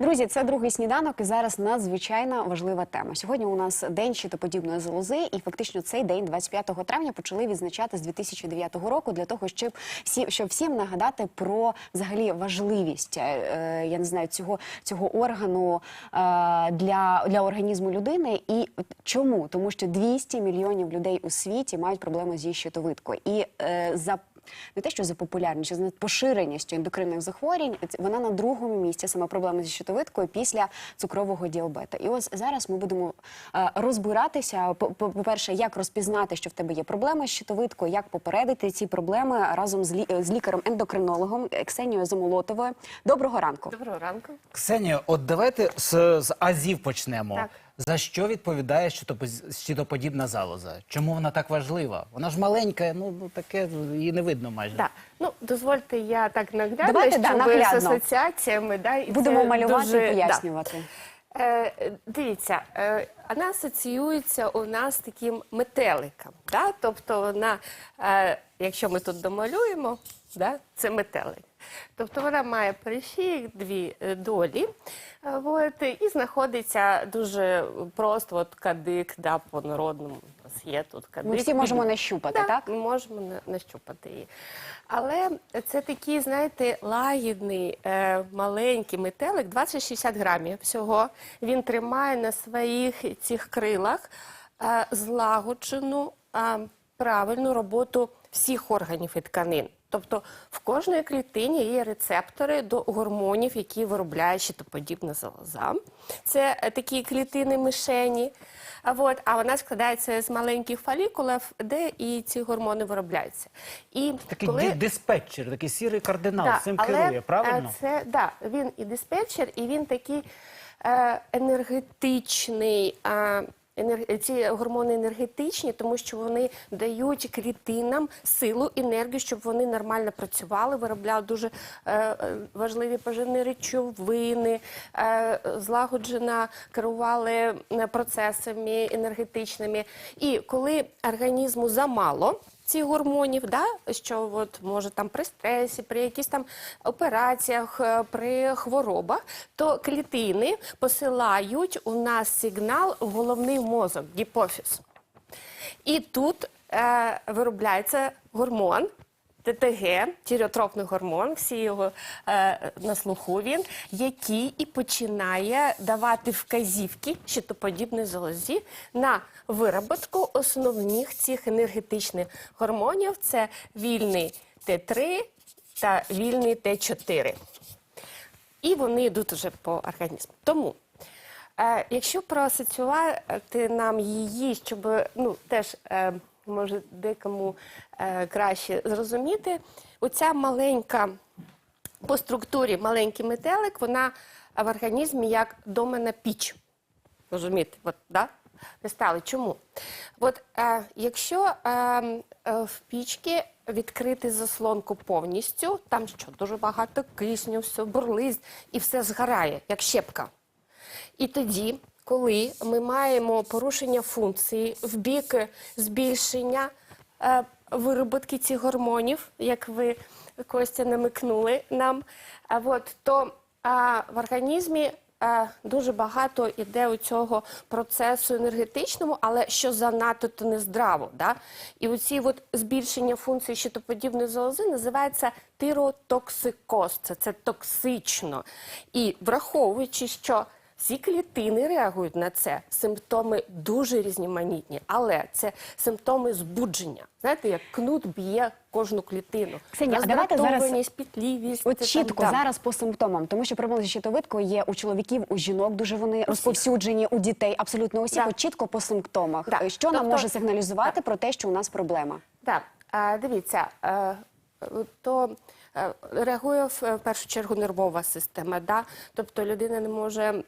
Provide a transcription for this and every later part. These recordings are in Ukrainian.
Друзі, це другий сніданок, і зараз надзвичайно важлива тема. Сьогодні у нас день щитоподібної залози, і фактично цей день, 25 травня, почали відзначати з 2009 року для того, щоб всі щоб всім нагадати про взагалі важливість е, я не знаю цього цього органу е, для, для організму людини. І чому? Тому що 200 мільйонів людей у світі мають проблеми зі щитовидкою. І е, за не те, що за популярністю, за поширеністю ендокринних захворювань, вона на другому місці саме проблеми зі щитовидкою після цукрового діабету. І ось зараз ми будемо е, розбиратися. по- По-перше, як розпізнати, що в тебе є проблеми з щитовидкою, як попередити ці проблеми разом з, лі- з лікарем-ендокринологом Ксенією Замолотовою. Доброго ранку. Доброго ранку. Ксенія, от давайте з, з азів почнемо. Так. За що відповідає щитоподібна залоза? Чому вона так важлива? Вона ж маленька, ну ну, таке її не видно майже. Да. Ну, дозвольте, я так наглядно, Давайте, да, щоб наглядно. з асоціаціями. Да, і Будемо це малювати дуже- і пояснювати. Да. Е, дивіться, е, вона асоціюється у нас таким метеликом. Да? Тобто вона, е, якщо ми тут домалюємо, да, це метелик. Тобто вона має переші дві е, долі, е, от, і знаходиться дуже просто, от кадик, да, по народному нас є тут кадик. Ми всі можемо нащупати, Да, так? Ми можемо на- нащупати її. Але це такий, знаєте, лагідний, е, маленький метелик, 20-60 грамів всього. Він тримає на своїх цих крилах е, злагоджену е, правильну роботу всіх органів і тканин. Тобто в кожної клітині є рецептори до гормонів, які виробляє щитоподібна залоза. Це е, такі клітини мишені. А, от, а вона складається з маленьких фолікулів, де і ці гормони виробляються. І Такий коли... диспетчер, такий сірий кардинал, Да, цим але, керує, е, правильно? Це, да, він і диспетчер, і він такий е, енергетичний. Ці гормони енергетичні, тому що вони дають клітинам силу, енергію, щоб вони нормально працювали, виробляли дуже е, е, важливі поживні речовини, е, злагоджено керували процесами енергетичними. І коли організму замало, цих гормонів, да, що от може там при стресі, при якісь там операціях, е, при хворобах, то клітини посилають у нас сигнал в головний мозок, гіпофіз. І тут е, виробляється гормон. ТТГ, тіріотропний гормон, всі його е, на слуху він, який і починає давати вказівки щитоподібної залозі на вироботку основних цих енергетичних гормонів. Це вільний Т3 та вільний Т4. І вони йдуть уже по організму. Тому, е, якщо проасоціювати нам її, щоб ну, теж е, може декому е, краще зрозуміти, оця маленька по структурі маленький метелик, вона в організмі як домена піч. Розумієте, от, да? Ви стали. Чому? От е, якщо е, е, в пічці відкрити заслонку повністю, там що дуже багато кисню, все бурлить і все згорає, як щепка. І тоді, коли ми маємо порушення функції в бік збільшення е, вироботки цих гормонів, як ви Костя намикнули нам, то в організмі е, дуже багато іде у цього процесу енергетичному, але що занадто то нездраво. Да? І оці от збільшення функції щитоподібної залози називається тиротоксикоз. Це, це токсично. І враховуючи, що всі клітини реагують на це. Симптоми дуже різноманітні, але це симптоми збудження. Знаєте, як кнут б'є кожну клітину. Ксенія, а давайте зараз пітлівість. От чітко там, да. зараз по симптомам, тому що проблеми зі щитовидкою є у чоловіків, у жінок, дуже вони розповсюджені, у дітей, абсолютно усіх. Да. От чітко по симптомах. Да. Що нам Тобто- може сигналізувати про те, що у нас проблема? Так, а, дивіться, е, то е, реагує в першу чергу нервова система. Да? Тобто людина не може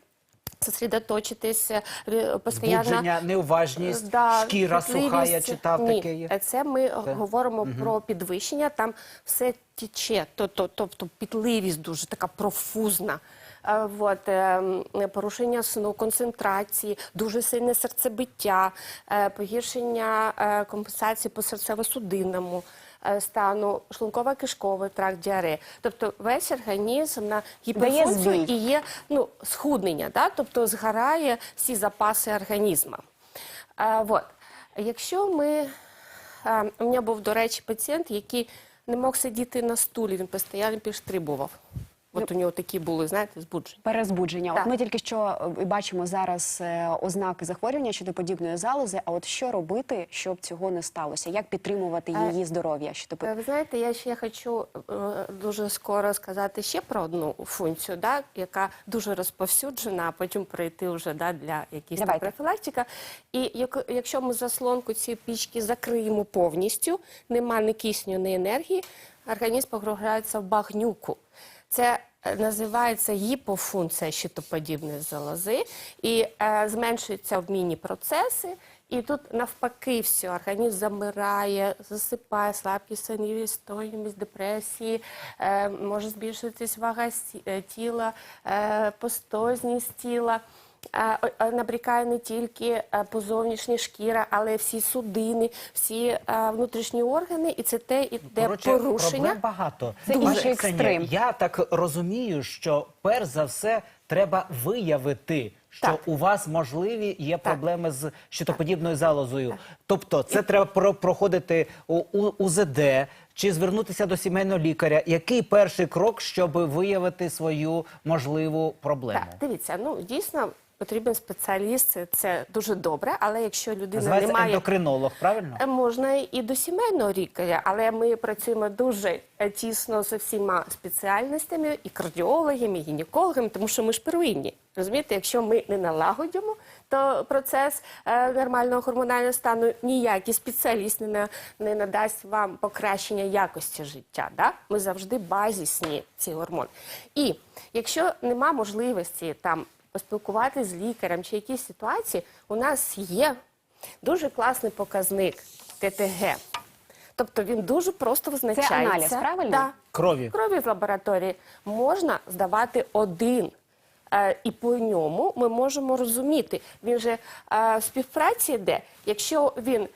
сосредоточитися, е, постійно... Збудження, неуважність, Да, шкіра суха, я читав Ні, таке є. е, Це ми говоримо про підвищення, там все тече, тобто, тобто пітливість дуже така профузна. Е, Вот, е, порушення сну, концентрації, дуже сильне серцебиття, е, погіршення е, компенсації по серцево-судинному е, стану, шлунково-кишковий тракт, діарея. Тобто весь організм на гіперфункцію і є ну, схуднення, да? тобто згорає всі запаси організму. А, вот. Якщо ми. А, у мене був, до речі, пацієнт, який не мог сидіти на стулі, він постійно підстрибував. От у нього такі були, знаєте, збудження. Перезбудження. От ми тільки що е, бачимо зараз е, ознаки захворювання щитоподібної залози. А от що робити, щоб цього не сталося? Як підтримувати Е, її здоров'я? Щитопо- Ви знаєте, я ще хочу дуже скоро сказати ще про одну функцію, да, яка дуже розповсюджена, а потім прийти вже да, для якісь профілактика. І як- якщо ми заслонку цієї пічки закриємо повністю, нема ні кисню, ні енергії, організм погружається в багнюку. Це е, називається гіпофункція щитоподібної залози, і е, зменшуються обмінні процеси. І тут навпаки все, організм замирає, засипає, слабкість, сонливість, стойність, депресії, е, може збільшитись вага е, тіла, е, постозність тіла. Е, е, Набрікає не тільки е, по зовнішній шкіра, але й всі судини, всі внутрішні органи, і це те, і де Коротше, порушення. Проблем багато. Це інший екстрим. Я так розумію, що перш за все треба виявити, що Так. у вас можливі є проблеми з щитоподібною залозою. Тобто, це треба про- проходити у, у УЗД чи звернутися до сімейного лікаря. Який перший крок, щоб виявити свою можливу проблему? Так, дивіться, ну дійсно потрібен спеціаліст, це- дуже добре, але якщо людина Називається має ендокринолог, правильно? Е, Можна і до сімейного лікаря, але ми працюємо дуже е, тісно з всіма спеціальностями, і кардіологами, і гінекологами, тому що ми ж первинні. Розумієте, якщо ми не налагодимо, то процес е, нормального гормонального стану ніякий спеціаліст не, на- не надасть вам покращення якості життя. Да? Ми завжди базісні ці гормони. І якщо нема можливості там поспілкуватися з лікарем чи якісь ситуації, у нас є дуже класний показник ТТГ. Тобто він дуже просто визначається. аналіз, правильно? Да. Крові. Крові з лабораторії можна здавати один. Е, І по ньому ми можемо розуміти, він же е, в співпраці йде. Якщо він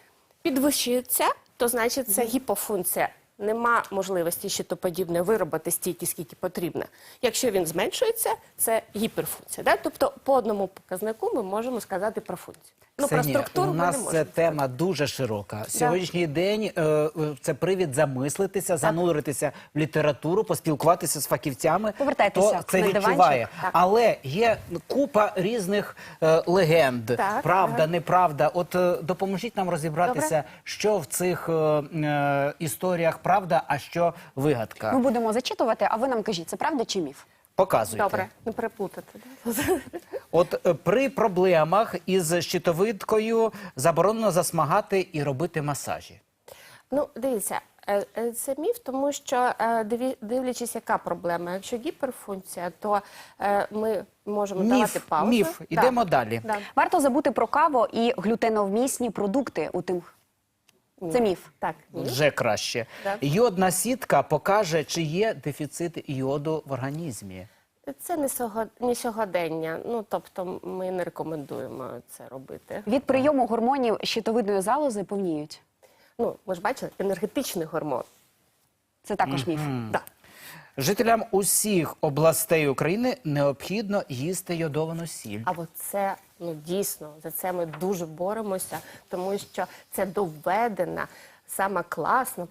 підвищується, то значить це гіпофункція. Нема можливості щитоподібне виробити стільки, скільки потрібно. Якщо він зменшується, це гіперфункція. Тобто по одному показнику ми можемо сказати про функцію. Ну, про структуру у ми не нас це тема дуже широка. Сьогоднішній день е, е, це привід замислитися, зануритися в літературу, поспілкуватися з фахівцями. Повертайтеся хто це на диванчик. відчуває. Так. Але є купа різних е, легенд. Так, правда, ага. неправда. От е, допоможіть нам розібратися, Добре. що в цих е, е, історіях правда, а що вигадка. Ми будемо зачитувати, а ви нам кажіть, це правда чи міф? Показуйте. Добре, не переплутати. Да? От е, при проблемах із щитовидкою заборонено засмагати і робити масажі. Ну, дивіться, е, е, це міф, тому що диві- дивлячись, яка проблема. Якщо гіперфункція, то ми можемо Міф, давати паузу. міф. Да. Ідемо далі. Да. Варто забути про каву і глютеновмісні продукти у тим. Це міф. Так, міф. Вже краще. Да. Йодна сітка покаже, чи є дефіцит йоду в організмі. Це не, сього, не сьогодення. Ну, тобто ми не рекомендуємо це робити. Від прийому гормонів щитовидної залози повніють. Ну, ви ж бачили, енергетичний гормон. Це також міф. Да. Жителям усіх областей України необхідно їсти йодовану сіль. А от це ну дійсно за це ми дуже боремося, тому що це доведена сама класна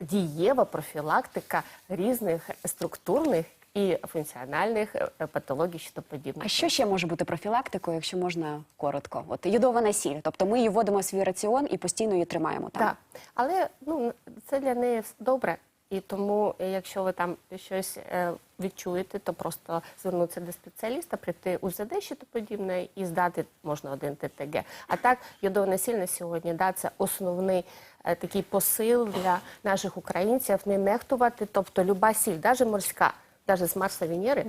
дієва профілактика різних структурних і функціональних е, патологій щитоподібних. А що ще може бути профілактикою, якщо можна коротко? От йодована сіль. Тобто ми її вводимо в свій раціон і постійно її тримаємо там. Так, але ну це для неї добре. І тому, е, якщо ви там щось е, відчуєте, то просто звернутися до спеціаліста, прийти УЗД що то подібне і здати можна один ТТГ. А так, йодовна сіль на сьогодні да, це основний е, такий посил для наших українців не нехтувати. Тобто люба сіль, навіть морська, навіть з Марса Венери,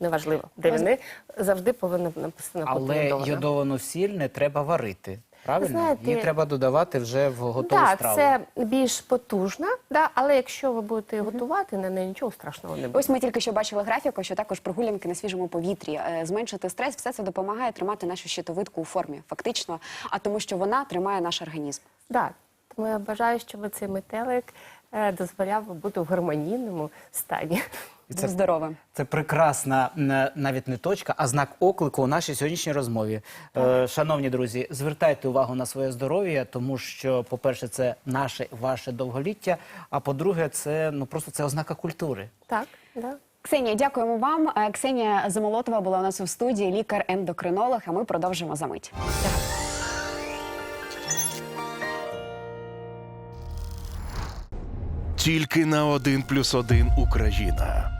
неважливо, де вони завжди повинно написано Але йодовану сіль не треба варити. Правильно? Знаєте- Її треба додавати вже в готову Так, страву. це більш потужна, да, але якщо ви будете готувати, на неї нічого страшного не буде. Ось ми тільки що бачили графіку, що також прогулянки на свіжому повітрі, е, зменшити стрес, все це допомагає тримати нашу щитовидку у формі, фактично, а тому, що вона тримає наш організм. Да. Тому я бажаю, щоб цей метелик е, дозволяв бути в гармонійному стані. І Це здорове. Це прекрасна навіть не точка, а знак оклику у нашій сьогоднішній розмові. Е, шановні друзі, звертайте увагу на своє здоров'я, тому що, по-перше, це наше ваше довголіття. А по-друге, це ну просто це ознака культури. Так, да. Ксенія, дякуємо вам. Е, Ксенія Замолотова була у нас у студії, лікар-ендокринолог. А ми продовжимо за мить. Тільки на один плюс один Україна.